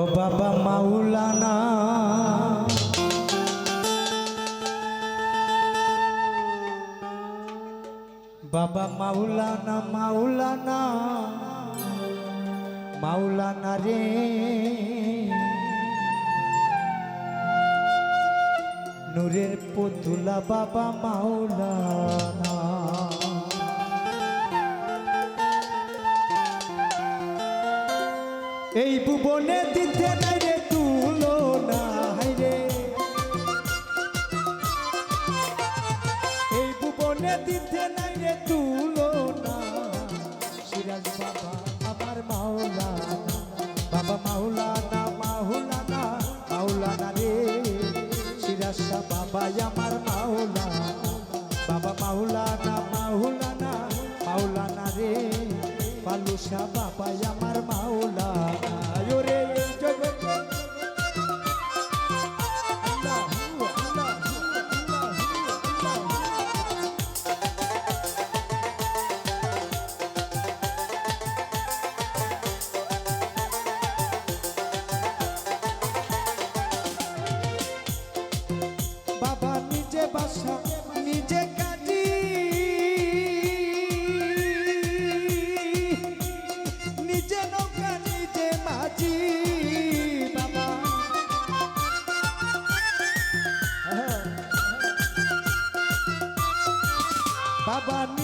ও বাবা মাওলানা। বাবা মাওলানা মাওলানা মাওলানা রে। নূরের পুতুলা বাবা মাওলানা। এই ভুবনে দিতে নাই রে তুলো না রে। এই ভুবনে দিতে নাই রে তুলো না। সিরাজ বাবা আমার মাওলানা, বাবা মাওলানা মাওলানা মাওলানা রে। সিরাজ বাবা আমার মাওলানা, বাবা মাওলানা মাওলানা মাওলানা রে। পালুসা বাবা আমার মাওলানা। বাবা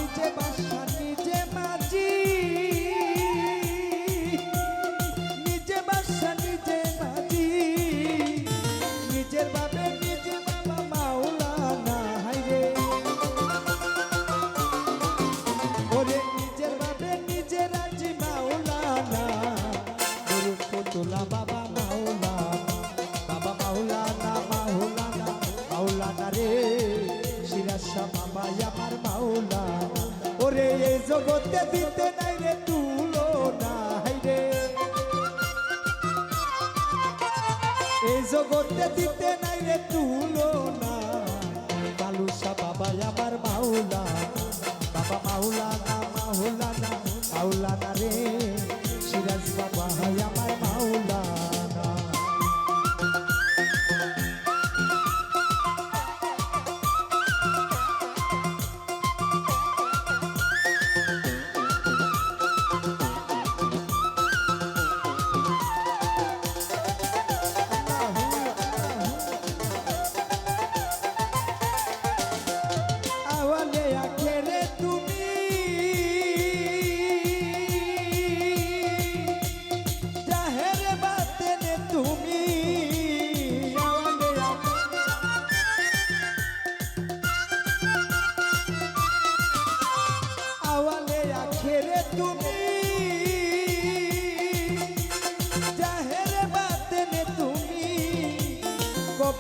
জগতে দিতে নাই রে, তুলো না হাইরে এই জগতে দিতে নাই রে, তুলো না বালুসা বাবা আমার মাওলা, বাবা মাওলানা মাওলানা মাওলানা রে। সিরাজ বাবা আমার মাওলানা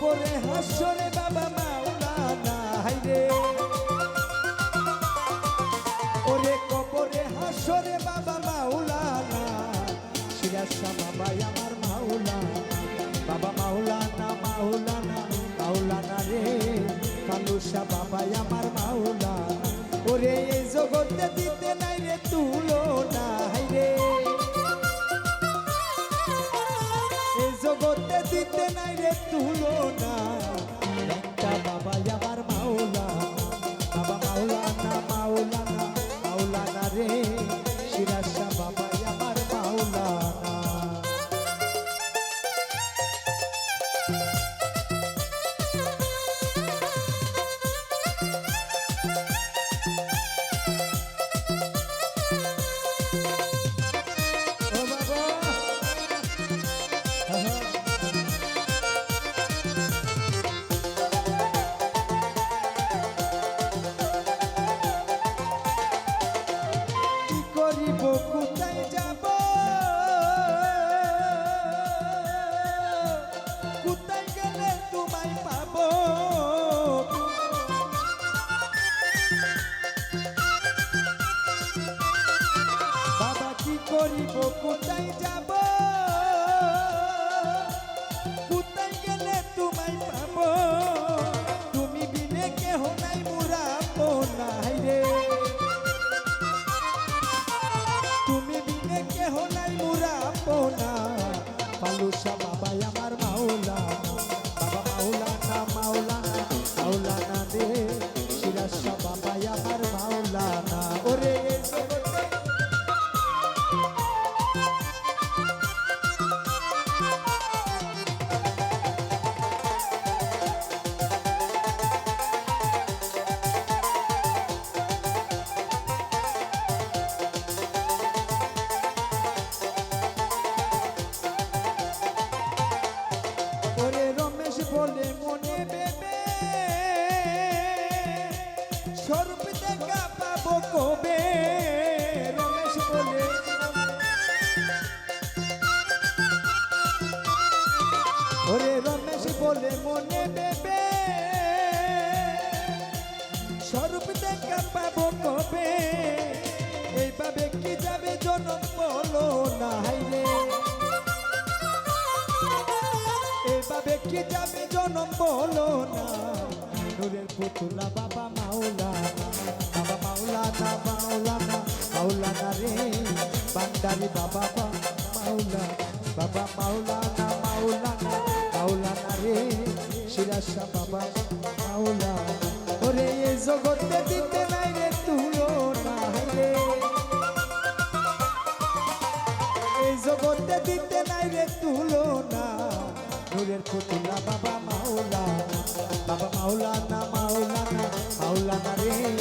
কবরে হাসরে বাবা মাওলানা হাইরে ওরে কবরে হাসরে বাবা মাওলানা শিরাশা বাবা আমার মাওলানা বাবা মাওলানা মাওলানা মাওলানা রে। কালুসা ওরে রমেশ বলে মনে নেবে। স্বরূপ দেখা পাবো কবে? এইভাবে কি যাবে জনম বলো না হাইরে এইভাবে কি যাবে জনম বলো না নূরের পুতুলা বাবা মাওলা বাবা মাওলানা মাওলানা মাওলানা রে। বান্দারি বাবা মাওলা, বাবা মাওলানা শিরাশা বাবা আওলা ওরে এই জগতে দিতে নাই রে তুলো না রে এই জগতে দিতে নাই রে তুলো না। নূরের পুতুলা বাবা মাওলা বাবা মাওলা না মাওলা না মাওলা না রে।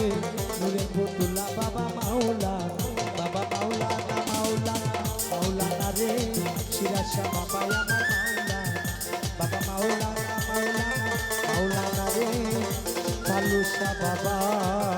বাবা